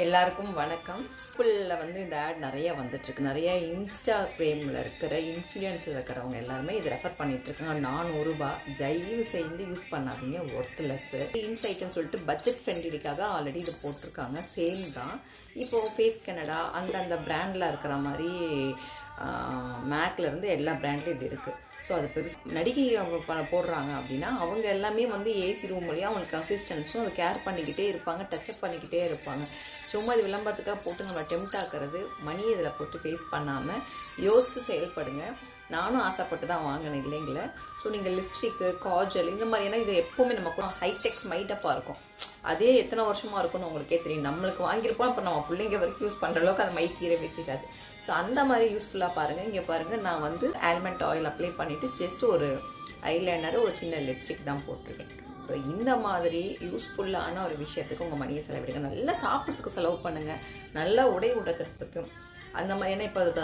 எல்லாருக்கும் வணக்கம். ஃபுல்லில் வந்து இந்த ஆட் நிறைய வந்துட்டுருக்கு. நிறைய இன்ஸ்டாகிராமில் இருக்கிற இன்ஃப்ளூயன்ஸில் இருக்கிறவங்க எல்லாருமே இதை ரெஃபர் பண்ணிகிட்ருக்காங்க இருக்காங்க. நானூறுரூபா தயவு செய்து யூஸ் பண்ணாதீங்க. ஒர்த்லெஸ்ஸு இன்சைட்டுன்னு சொல்லிட்டு பட்ஜெட் ஃப்ரெண்ட்லிக்காக ஆல்ரெடி இது போட்டிருக்காங்க. சேம் தான். இப்போது ஃபேஸ் கனடா அந்தந்த பிராண்டில் இருக்கிற மாதிரி மேக்லேருந்து எல்லா பிராண்ட்லேயும் இது இருக்குது ஸோ அது பெருசு நடிகை அவங்க போடுறாங்க அப்படின்னா அவங்க எல்லாமே வந்து ஏசி ரூம் வழியாக அவங்களுக்கு அசிஸ்டன்ஸும் அதை கேர் பண்ணிக்கிட்டே இருப்பாங்க டச்சப் பண்ணிக்கிட்டே இருப்பாங்க. சும்மா இது விளம்பரத்துக்காக போட்டு நம்ம டெம்ட் ஆக்கிறது மணி இதில் போட்டு ஃபேஸ் பண்ணாமல் யோசித்து செயல்படுங்க. நானும் ஆசைப்பட்டு தான் வாங்கினேன் இல்லைங்களே. ஸோ நீங்கள் லிப்ஸ்டிக்கு காஜல் இந்த மாதிரியான இது எப்போவுமே நமக்கு ஹைடெக்ஸ் மைட்டப்பாக இருக்கும். அதே எத்தனை வருஷமாக இருக்கும்னு உங்களுக்கே தெரியும். நம்மளுக்கு வாங்கியிருப்போம் இப்போ நம்ம பிள்ளைங்க வரைக்கும் யூஸ் பண்ணுற அளவுக்கு அது மை கீரை வைக்கிறாது ஸோ அந்த மாதிரி யூஸ்ஃபுல்லாக பாருங்கள் இங்கே பாருங்கள் நான் வந்து ஆல்மண்ட் ஆயில் அப்ளை பண்ணிவிட்டு ஜஸ்ட் ஒரு ஐலைனர் ஒரு சின்ன லிப்ஸ்டிக் தான் போட்டிருக்கேன். ஸோ இந்த மாதிரி யூஸ்ஃபுல்லான ஒரு விஷயத்துக்கு உங்கள் மணியை செலவிடுங்க. நல்லா சாப்பிட்றதுக்கு செலவு பண்ணுங்கள் நல்லா உடை உடுத்துறதுக்கு அந்த மாதிரியான இப்போ அது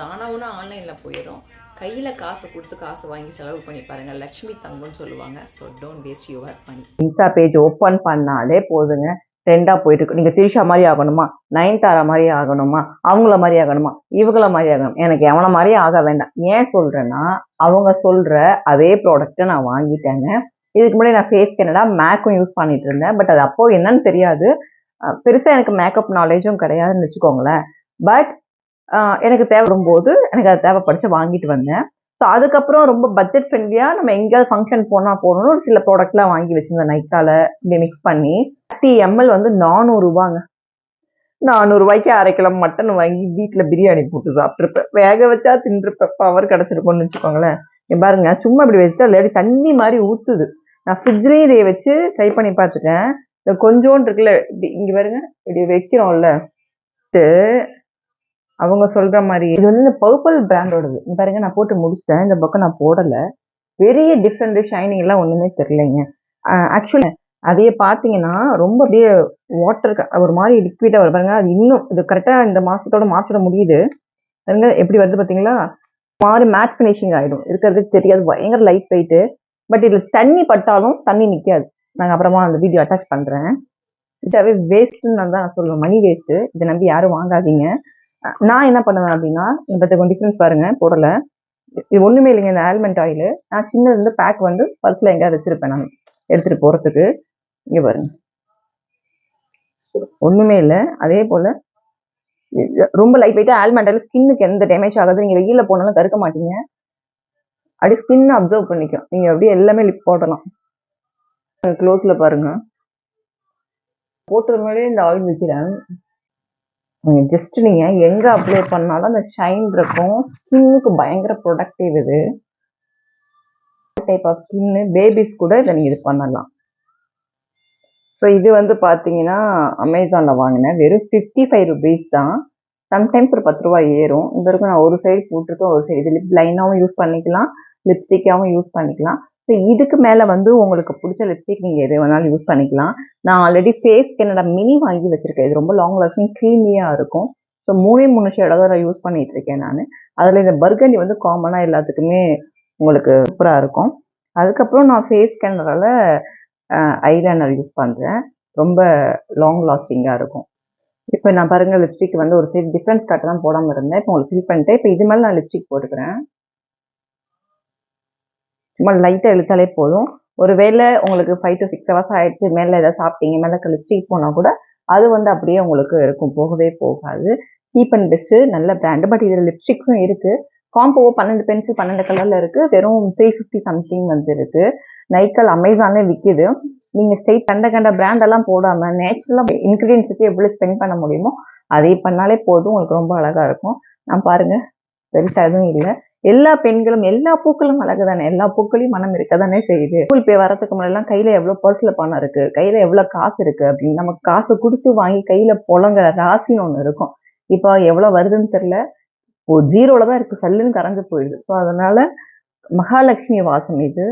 ஆன்லைனில் போயிடும். கையில் காசு கொடுத்து காசு வாங்கி செலவு பண்ணி பாருங்கள் லக்ஷ்மி தங்கம்னு சொல்லுவாங்க. So don't waste your money Insta page open பண்ணாலே போதுங்க. ட்ரெண்டாக போயிட்டு இருக்கு நீங்கள் திரிஷா மாதிரி ஆகணுமா? நயன்தாரா மாதிரி ஆகணுமா? அவங்கள மாதிரி ஆகணுமா? இவங்கள மாதிரி ஆகணும். எனக்கு எவனை மாதிரி ஆக வேண்டாம். ஏன் சொல்கிறேன்னா அவங்க சொல்கிற அதே ப்ராடக்ட்டை நான் வாங்கிட்டேங்க. இதுக்கு முன்னாடி நான் ஃபேஸ் கனடா மேக்கும் யூஸ் பண்ணிட்டு இருந்தேன். பட் அது அப்போது என்னன்னு தெரியாது. பெருசாக எனக்கு மேக்கப் நாலேஜும் கிடையாதுன்னு வச்சுக்கோங்களேன். பட் எனக்கு தேவைப்படும்போது எனக்கு அது தேவைப்படுச்சு வாங்கிட்டு வந்தேன். ஸோ அதுக்கப்புறம் ரொம்ப பட்ஜெட் ஃப்ரெண்ட்லியாக நம்ம எங்கேயாவது ஃபங்க்ஷன் போனால் போகணும்னு ஒரு சில ப்ராடக்ட்லாம் வாங்கி வச்சிருந்தேன் நைட்டால் இப்படி மிக்ஸ் பண்ணி. தேர்ட்டி எம்எல் வந்து நானூறுரூவாங்க நானூறுரூவாய்க்கு அரை கிலோ மட்டன் வாங்கி வீட்டில் பிரியாணி போட்டு சாப்பிட்ருப்பேன் வேக வச்சா தின்றுப்பேன். பவர் கிடச்சிருக்கோன்னு வச்சுக்கோங்களேன். இங்க பாருங்க சும்மா இப்படி வச்சுட்டா இல்லாட்டி தண்ணி மாதிரி ஊற்றுது நான் ஃப்ரிட்ஜ்லேயும் இதை வச்சு ட்ரை பண்ணி பார்த்துட்டேன். இந்த கொஞ்சோண்டு இருக்குல்ல இப்படி இங்கே பாருங்க இப்படி வைக்கிறோம்ல. அவங்க சொல்ற மாதிரி. இது வந்து இந்த பர்பிள் பிராண்டோடது இங்க பாருங்க நான் போட்டு முடிச்சிட்டேன். இந்த பக்கம் நான் போடலை. பெரிய டிஃப்ரெண்ட் ஷைனிங் எல்லாம் ஒன்றுமே தெரியலைங்க. ஆக்சுவலி அதையே பார்த்தீங்கன்னா ரொம்ப அப்படியே வாட்டர் ஒரு மாதிரி லிக்விடாக வரும். பாருங்க அது இன்னும் இது கரெக்டாக இந்த மாதத்தோட மாற்றிட முடியுது. பாருங்க எப்படி வருது பார்த்தீங்களா மாதிரி மேட் ஃபினிஷிங் ஆகிடும் இருக்கிறதுக்கு தெரியாது. பயங்கர லைட் வெயிட்டு பட் இதில் தண்ணி பட்டாலும் தண்ணி நிற்காது நாங்கள் அப்புறமா அந்த வீடியோ அட்டாச் பண்ணுறேன் இதாவே வேஸ்ட்டுன்னு தான் நான் சொல்லுவேன். மணி வேஸ்ட்டு இதை நம்பி யாரும் வாங்காதீங்க. நான் என்ன பண்ணுவேன் அப்படின்னா இந்த கொஞ்சம் டிஃப்ரென்ஸ் பாருங்க போடலை. இது ஒன்றுமே இல்லைங்க இந்த ஆல்மண்ட் ஆயில் நான் சின்னது இருந்து பேக் வந்து பர்ஸில் எங்கேயாவது வச்சிருப்பேன் நான். எடுத்துகிட்டு போகிறதுக்கு இங்கே பாருங்க. ஒன்றுமே இல்லை. அதே போல் ரொம்ப லைட் வெயிட்டாக ஆல்மண்ட் ஆயில் ஸ்கின்னுக்கு எந்த டேமேஜ் ஆகாது. நீங்கள் வெயிலில் போனாலும் கருக்க மாட்டீங்க. அப்படியே ஸ்கின் அப்சர்வ் பண்ணிக்கும் நீங்கள் அப்படியே எல்லாமே லிப் போடலாம். க்ளோஸில் பாருங்க. போட்டது முன்னாடியே இந்த ஆயில் வைக்கிறேன் ஜஸ்ட் நீங்கள் எங்கே அப்ளை பண்ணாலும் அந்த ஷைன் இருக்கும். ஸ்கின்னுக்கு பயங்கர ப்ரொடக்டிவ் இது. டைப் ஆஃப் ஸ்கின்னு பேபிஸ் கூட இதை நீங்கள் இது பண்ணலாம். ஸோ இது வந்து பார்த்தீங்கன்னா அமேசானில் வாங்கினேன். வெறும் ஃபிஃப்டி ஃபைவ் ருபீஸ் தான். சம்டைம்ஸ் ஒரு பத்து ரூபா ஏறும். இந்த வரைக்கும் நான் ஒரு சைடு போட்டிருக்கேன் ஒரு சைடு லிப் லைனாகவும் யூஸ் பண்ணிக்கலாம் லிப்ஸ்டிக்காகவும் யூஸ் பண்ணிக்கலாம். ஸோ இதுக்கு மேலே வந்து உங்களுக்கு பிடிச்ச லிப்ஸ்டிக் நீங்கள் எது வேணாலும் யூஸ் பண்ணிக்கலாம். நான் ஆல்ரெடி ஃபேஸ் என்னோட மினி வாங்கி வச்சுருக்கேன். இது ரொம்ப லாங் லாஸ்டிங் க்ரீமியாக இருக்கும். ஸோ மூணே மூணு ஷேடாக தான் நான் யூஸ் பண்ணிகிட்ருக்கேன் இருக்கேன் நான். அதில் இந்த பர்கண்டி வந்து காமனாக எல்லாத்துக்குமே உங்களுக்கு சூப்பராக இருக்கும். அதுக்கப்புறம் நான் ஃபேஸ் கனடாவில் ஐலைனர் யூஸ் பண்ணுறேன் ரொம்ப லாங் லாஸ்டிங்காக இருக்கும். இப்போ நான் பாருங்கள் லிப்ஸ்டிக் வந்து ஒரு சைடு டிஃப்ரெண்ட் காட்ட தான் போடாமல் இருந்தேன். இப்போ உங்களுக்கு ஃபில் பண்ணிட்டேன். இப்போ இது மேலே நான் லிப்ஸ்டிக் போட்டுக்கிறேன். சும்மா லைட்டாக இழுத்தாலே போதும். ஒருவேளை உங்களுக்கு ஃபைவ் டு சிக்ஸ் ஹவர்ஸ் ஆகிடுச்சு மேலே ஏதாவது சாப்பிட்டீங்க மேலே லிப்ஸ்டிக் போனால் கூட அது வந்து அப்படியே உங்களுக்கு இருக்கும் போகவே போகாது. சீப் அண்ட் பெஸ்ட்டு நல்ல பிராண்டு பட் இதில் லிப்ஸ்டிக்ஸும் இருக்குது காம்போவோ பன்னெண்டு பென்சில் பன்னெண்டு கலரில் இருக்குது வெறும் த்ரீ ஃபிஃப்டி சம்திங் வந்து இருக்குது நைக்கல் அமேசான்லேயே விற்கிது நீங்கள் ஸ்டெயிட் கண்ட கண்ட பிராண்டெல்லாம் போடாமல் நேச்சுரலாக இன்க்ரீடியன்ஸுக்கு எவ்வளோ ஸ்பெண்ட் பண்ண முடியுமோ அதை பண்ணாலே போதும். உங்களுக்கு ரொம்ப அழகாக இருக்கும். நான் பாருங்கள் பெருசாக எதுவும் இல்லை. எல்லா பெண்களும் எல்லா பூக்களும் அழகு தானே எல்லா பூக்களையும் மனம் இருக்க தானே செய்யுது? கூகுள் பே வரதுக்கு முன்னாடிலாம் கையில எவ்வளவு பர்ஸ்ல பணம் இருக்கு? கையில எவ்வளவு காசு இருக்கு அப்படின்னு நமக்கு காசு கொடுத்து வாங்கி கையில புலங்குற ராசின்னு ஒண்ணு இருக்கும். இப்போ எவ்வளவு வருதுன்னு தெரியல. ஒரு ஜீரோல தான் இருக்கு. சல்லுன்னு கரைஞ்சு போயிடுது. ஸோ அதனால மகாலட்சுமி வாசம் இது.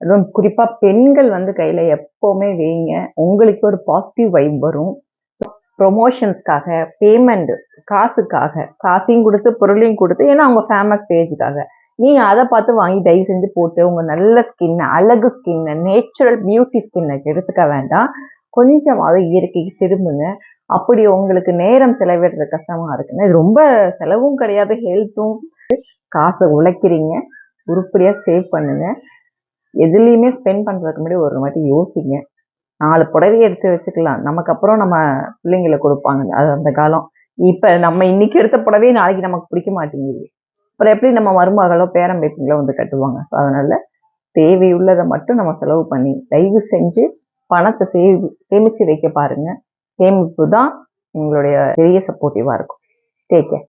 அதுவும் குறிப்பா பெண்கள் வந்து கையில எப்பவுமே வைங்க. உங்களுக்கு ஒரு பாசிட்டிவ் வைப் வரும். ப்ரொமோஷன்ஸ்க்காக பேமெண்ட் காசுக்காக காசையும் கொடுத்து பொருளையும் கொடுத்து ஏன்னா அவங்க ஃபேமஸ் பேஜுக்காக நீங்கள் அதை பார்த்து வாங்கி தயவு செஞ்சு போட்டு உங்கள் நல்ல ஸ்கின்னை அழகு ஸ்கின்னை நேச்சுரல் பியூட்டி ஸ்கின்னை எடுத்துக்க வேண்டாம். கொஞ்சமாவது இயற்கைக்கு திரும்புங்க. அப்படி உங்களுக்கு நேரம் செலவிடுறது கஷ்டமாக இருக்குன்னா இது ரொம்ப செலவும் கிடையாது ஹெல்த்தும் காசை உழைக்கிறீங்க உருப்படியாக சேவ் பண்ணுங்க. எதுலேயுமே ஸ்பெண்ட் பண்ணுறதுக்கு முன்னாடி ஒரு வாட்டி யோசிங்க. நாலு புடவை எடுத்து வச்சுக்கலாம். நமக்கு அப்புறம் நம்ம பிள்ளைங்களை கொடுப்பாங்க. அது அந்த காலம். இப்போ நம்ம இன்னைக்கு எடுத்த புடவையே நாளைக்கு நமக்கு பிடிக்க மாட்டேங்குது. அப்புறம் எப்படி நம்ம மருமகளோ பேரம்பேத்திங்களோ வந்து கட்டுவாங்க. ஸோ அதனால தேவையுள்ளதை மட்டும் நம்ம செலவு பண்ணி தயவு செஞ்சு பணத்தை சேமி சேமித்து வைக்க பாருங்கள் சேமிப்பு தான் உங்களுடைய பெரிய சப்போர்ட்டிவாக இருக்கும். Take care